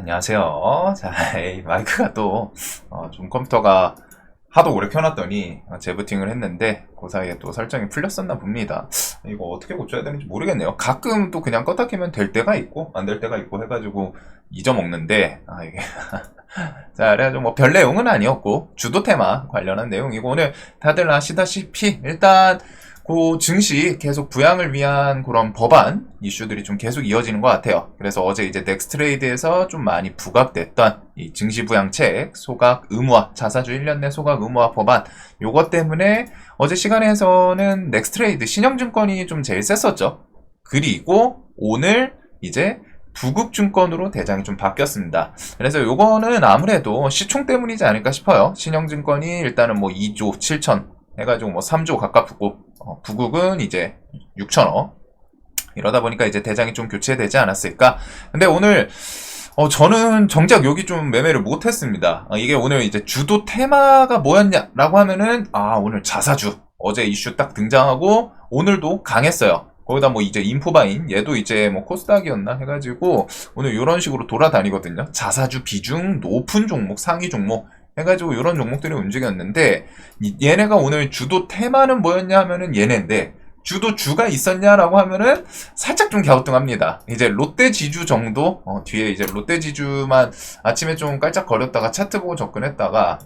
안녕하세요. 자, 이 마이크가 또, 어, 좀 컴퓨터가 하도 오래 켜놨더니 어, 재부팅을 했는데 그 사이에 또 설정이 풀렸었나 봅니다. 이거 어떻게 고쳐야 되는지 모르겠네요. 가끔 또 그냥 껐다 켜면 될 때가 있고 안 될 때가 있고 해가지고 잊어먹는데 아 이게 자 그래가지고 뭐 별 내용은 아니었고 주도 테마 관련한 내용이고 오늘 다들 아시다시피 일단 그 증시 계속 부양을 위한 그런 법안 이슈들이 좀 계속 이어지는 것 같아요. 그래서 어제 이제 넥스트레이드에서 좀 많이 부각됐던 이 증시 부양책 소각 의무화 자사주 1년 내 소각 의무화 법안 요것 때문에 어제 시간에서는 넥스트레이드 신영증권이 좀 제일 셌었죠. 그리고 오늘 이제 부국증권으로 대장이 좀 바뀌었습니다. 그래서 요거는 아무래도 시총 때문이지 않을까 싶어요. 신영증권이 일단은 뭐 2조 7천 해가지고 뭐 3조 가깝고 어, 부국은 이제 6천억 이러다 보니까 이제 대장이 좀 교체되지 않았을까. 근데 오늘 어, 저는 정작 여기 좀 매매를 못했습니다. 아, 이게 오늘 이제 주도 테마가 뭐였냐라고 하면은 아 오늘 자사주 어제 이슈 딱 등장하고 오늘도 강했어요. 거기다 뭐 이제 인포바인 얘도 이제 뭐 코스닥이었나 해가지고 오늘 이런 식으로 돌아다니거든요. 자사주 비중 높은 종목 상위 종목 해가지고 이런 종목들이 움직였는데 이- 얘네가 오늘 주도 테마는 뭐였냐 하면은 얘네인데 주도 주가 있었냐라고 하면은 살짝 좀 갸우뚱합니다. 이제 롯데 지주 정도 어, 뒤에 이제 롯데 지주만 아침에 좀 깔짝거렸다가 차트 보고 접근했다가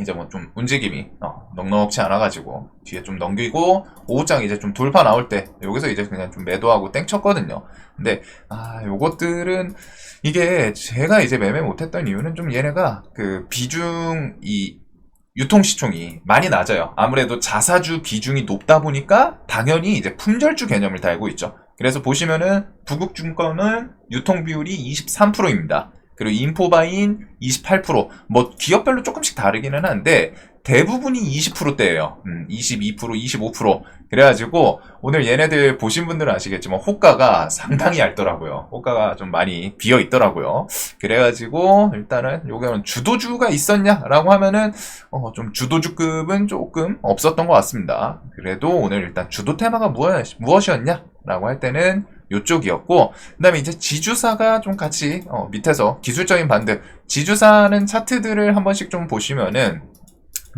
이제 뭐 좀 움직임이 어, 넉넉치 않아가지고 뒤에 좀 넘기고 오후장 이제 좀 돌파 나올 때 여기서 이제 그냥 좀 매도하고 땡 쳤거든요. 근데 아 요것들은 이게 제가 이제 매매 못했던 이유는 좀 얘네가 그 비중 이 유통 시총이 많이 낮아요. 아무래도 자사주 비중이 높다 보니까 당연히 이제 품절주 개념을 달고 있죠. 그래서 보시면은 부국증권은 유통 비율이 23%입니다. 그리고 인포바인 28%. 뭐 기업별로 조금씩 다르기는 한데 대부분이 20%대예요. 음, 22%, 25%. 그래가지고 오늘 얘네들 보신 분들은 아시겠지만 호가가 상당히 얇더라고요. 호가가 좀 많이 비어 있더라고요. 그래가지고 일단은 요거는 주도주가 있었냐라고 하면은 어, 좀 주도주급은 조금 없었던 것 같습니다. 그래도 오늘 일단 주도 테마가 무엇, 무엇이었냐라고 할 때는 요쪽이었고 그 다음에 이제 지주사가 좀 같이 어, 밑에서 기술적인 반등 지주사는 차트들을 한 번씩 좀 보시면은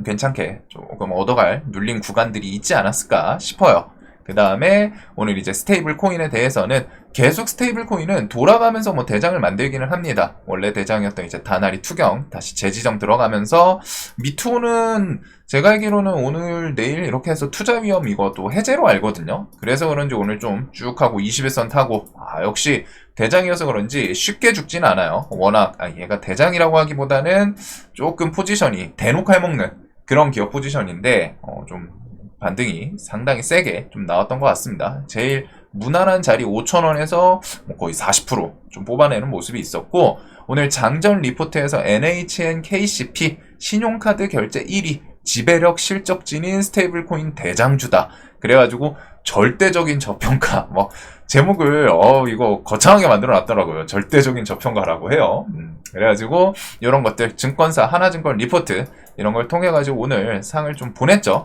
괜찮게 조금 얻어갈 눌린 구간들이 있지 않았을까 싶어요. 그 다음에 오늘 이제 스테이블 코인에 대해서는 계속 스테이블 코인은 돌아가면서 뭐 대장을 만들기는 합니다. 원래 대장이었던 이제 다나리 투경 다시 재지정 들어가면서 미투는 제가 알기로는 오늘 내일 이렇게 해서 투자 위험 이것도 해제로 알거든요. 그래서 그런지 오늘 좀 쭉 하고 21선 타고 아 역시 대장이어서 그런지 쉽게 죽진 않아요. 워낙 아, 얘가 대장이라고 하기보다는 조금 포지션이 대놓고 해먹는 그런 기업 포지션인데 어, 좀 반등이 상당히 세게 좀 나왔던 것 같습니다. 제일 무난한 자리 5천원에서 뭐 거의 40%좀 뽑아내는 모습이 있었고 오늘 장전 리포트에서 NHN KCP 신용카드 결제 1위 지배력 실적진인 스테이블코인 대장주다. 그래가지고 절대적인 저평가 뭐 제목을 어 이거 거창하게 만들어 놨더라고요. 절대적인 저평가라고 해요. 음, 그래가지고 이런 것들 증권사 하나증권 리포트 이런 걸 통해 가지고 오늘 상을 좀 보냈죠.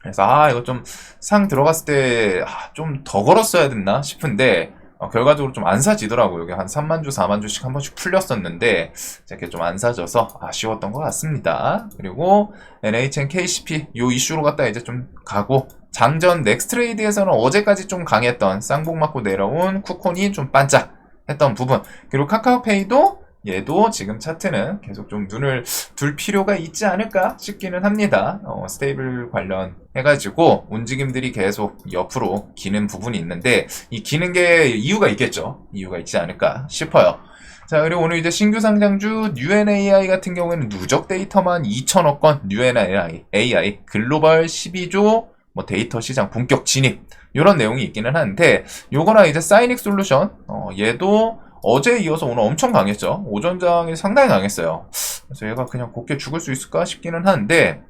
그래서 아 이거 좀 상 들어갔을 때 좀 더 걸었어야 됐나 싶은데 어, 결과적으로 좀 안 사지더라고요. 여기 한 3만 주, 4만 주씩 한 번씩 풀렸었는데 이렇게 좀 안 사져서 아쉬웠던 것 같습니다. 그리고 NHN KCP 요 이슈로 갔다 이제 좀 가고 장전 넥스트레이드에서는 어제까지 좀 강했던 쌍봉 맞고 내려온 쿠콘이 좀 반짝 했던 부분 그리고 카카오페이도 얘도 지금 차트는 계속 좀 눈을 둘 필요가 있지 않을까 싶기는 합니다. 어, 스테이블 관련 해가지고 움직임들이 계속 옆으로 기는 부분이 있는데 이 기는 게 이유가 있겠죠. 이유가 있지 않을까 싶어요. 자 그리고 오늘 이제 신규 상장주 UNAI 같은 경우에는 누적 데이터만 2천억 건 UNAI AI 글로벌 12조 뭐 데이터 시장 본격 진입 이런 내용이 있기는 한데 요거랑 이제 사이닉 솔루션 어, 얘도 어제 이어서 오늘 엄청 강했죠. 오전장이 상당히 강했어요. 그래서 얘가 그냥 곱게 죽을 수 있을까 싶기는 한데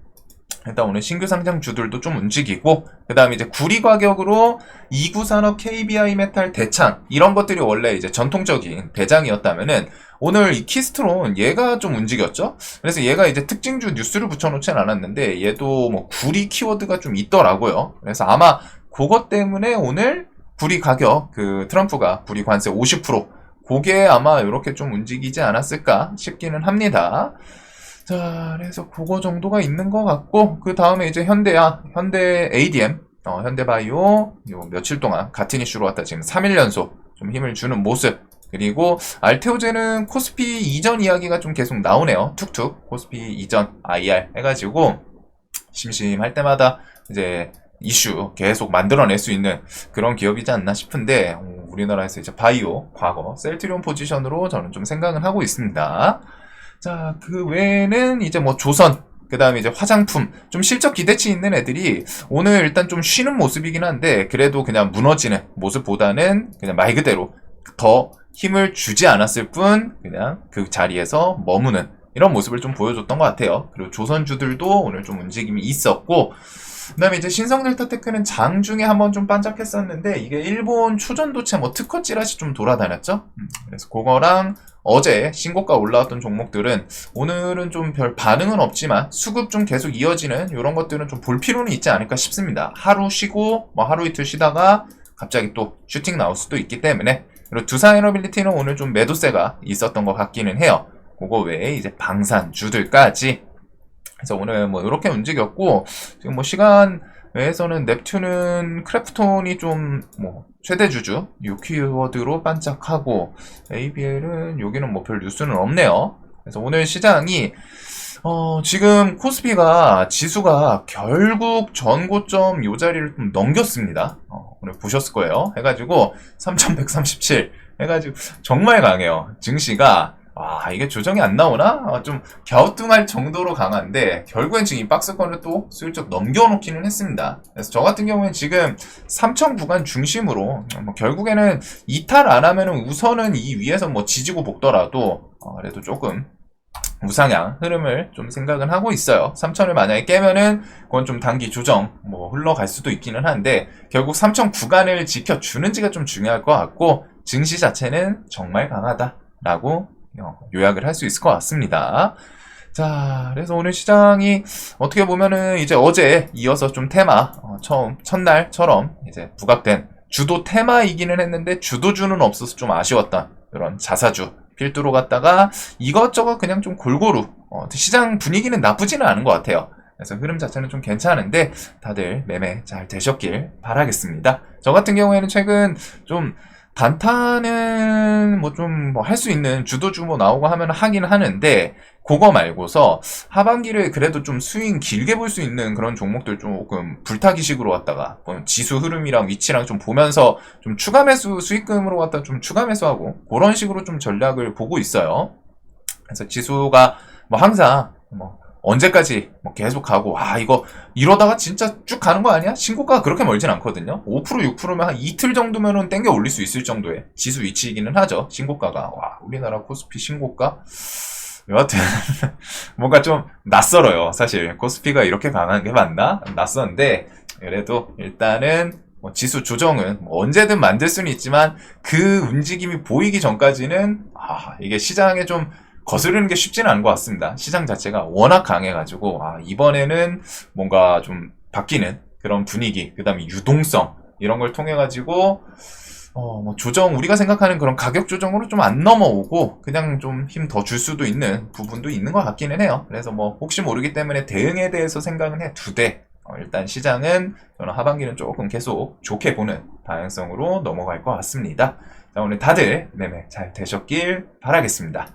일단 오늘 신규 상장 주들도 좀 움직이고 그 다음에 이제 구리 가격으로 이구산업 KBI 메탈 대창 이런 것들이 원래 이제 전통적인 대장이었다면은 오늘 이 키스트론 얘가 좀 움직였죠. 그래서 얘가 이제 특징주 뉴스를 붙여놓진 않았는데 얘도 뭐 구리 키워드가 좀 있더라고요. 그래서 아마 그것 때문에 오늘 구리 가격 그 트럼프가 구리 관세 50% 그게 아마 이렇게 좀 움직이지 않았을까 싶기는 합니다. 자, 그래서 그거 정도가 있는 것 같고, 그 다음에 이제 현대야, 현대 ADM, 어, 현대바이오, 요 며칠 동안 같은 이슈로 왔다 지금 3일 연속 좀 힘을 주는 모습. 그리고 알테오제는 코스피 이전 이야기가 좀 계속 나오네요. 툭툭. 코스피 이전 IR 해가지고, 심심할 때마다 이제 이슈 계속 만들어낼 수 있는 그런 기업이지 않나 싶은데, 어, 우리나라에서 이제 바이오, 과거, 셀트리온 포지션으로 저는 좀 생각을 하고 있습니다. 자, 그 외에는 이제 뭐 조선, 그 다음에 이제 화장품, 좀 실적 기대치 있는 애들이 오늘 일단 좀 쉬는 모습이긴 한데, 그래도 그냥 무너지는 모습보다는 그냥 말 그대로 더 힘을 주지 않았을 뿐, 그냥 그 자리에서 머무는 이런 모습을 좀 보여줬던 것 같아요. 그리고 조선주들도 오늘 좀 움직임이 있었고, 그 다음에 이제 신성 델타 테크는 장 중에 한번 좀 반짝했었는데, 이게 일본 초전도체 뭐 특허 찌라시 좀 돌아다녔죠? 음, 그래서 그거랑 어제 신고가 올라왔던 종목들은 오늘은 좀 별 반응은 없지만 수급 좀 계속 이어지는 이런 것들은 좀 볼 필요는 있지 않을까 싶습니다. 하루 쉬고 뭐 하루 이틀 쉬다가 갑자기 또 슈팅 나올 수도 있기 때문에 그리고 두산에너빌리티는 오늘 좀 매도세가 있었던 것 같기는 해요. 그거 외에 이제 방산주들까지 그래서 오늘 뭐 이렇게 움직였고 지금 뭐 시간 외에서는 넵튠은 크래프톤이 좀 뭐 최대 주주 요 키워드로 반짝하고 ABL은 여기는 뭐 별 뉴스는 없네요. 그래서 오늘 시장이 어, 지금 코스피가 지수가 결국 전고점 요 자리를 좀 넘겼습니다. 어, 오늘 보셨을 거예요. 해가지고 3137 해가지고 정말 강해요. 증시가 아, 이게 조정이 안 나오나? 아, 좀 갸우뚱할 정도로 강한데, 결국엔 지금 이 박스권을 또 슬쩍 넘겨놓기는 했습니다. 그래서 저 같은 경우에는 지금 3천 구간 중심으로, 뭐 결국에는 이탈 안 하면은 우선은 이 위에서 뭐 지지고 볶더라도, 어, 그래도 조금 우상향 흐름을 좀 생각은 하고 있어요. 3천을 만약에 깨면은 그건 좀 단기 조정 뭐 흘러갈 수도 있기는 한데 결국 3천 구간을 지켜주는지가 좀 중요할 것 같고 증시 자체는 정말 강하다라고 어, 요약을 할 수 있을 것 같습니다. 자, 그래서 오늘 시장이 어떻게 보면은 이제 어제 이어서 좀 테마, 어, 처음, 첫날처럼 이제 부각된 주도 테마이기는 했는데 주도주는 없어서 좀 아쉬웠던 그런 자사주 필두로 갔다가 이것저것 그냥 좀 골고루, 어, 시장 분위기는 나쁘지는 않은 것 같아요. 그래서 흐름 자체는 좀 괜찮은데 다들 매매 잘 되셨길 바라겠습니다. 저 같은 경우에는 최근 좀 단타는 뭐 좀 뭐 할 수 있는 주도주 뭐 나오고 하면 하긴 하는데 그거 말고서 하반기를 그래도 좀 스윙 길게 볼 수 있는 그런 종목들 조금 불타기식으로 왔다가 뭐 지수 흐름이랑 위치랑 좀 보면서 좀 추가 매수 수익금으로 왔다 좀 추가 매수하고 그런 식으로 좀 전략을 보고 있어요. 그래서 지수가 뭐 항상 뭐 언제까지 뭐 계속 가고 아 이거 이러다가 진짜 쭉 가는 거 아니야? 신고가가 그렇게 멀진 않거든요. 5% 6%면 한 이틀 정도면은 땡겨 올릴 수 있을 정도의 지수 위치이기는 하죠. 신고가가 와 우리나라 코스피 신고가 여하튼 뭔가 좀 낯설어요. 사실 코스피가 이렇게 강한 게 맞나? 낯선데 그래도 일단은 뭐 지수 조정은 뭐 언제든 만들 수는 있지만 그 움직임이 보이기 전까지는 아 이게 시장에 좀 거스르는 게 쉽지는 않은 것 같습니다. 시장 자체가 워낙 강해가지고 아, 이번에는 뭔가 좀 바뀌는 그런 분위기, 그 다음에 유동성 이런 걸 통해 가지고 어, 뭐 조정 우리가 생각하는 그런 가격 조정으로 좀 안 넘어오고 그냥 좀 힘 더 줄 수도 있는 부분도 있는 것 같기는 해요. 그래서 뭐 혹시 모르기 때문에 대응에 대해서 생각은 해 두되 어, 일단 시장은 저는 하반기는 조금 계속 좋게 보는 방향성으로 넘어갈 것 같습니다. 자, 오늘 다들 매매 잘 되셨길 바라겠습니다.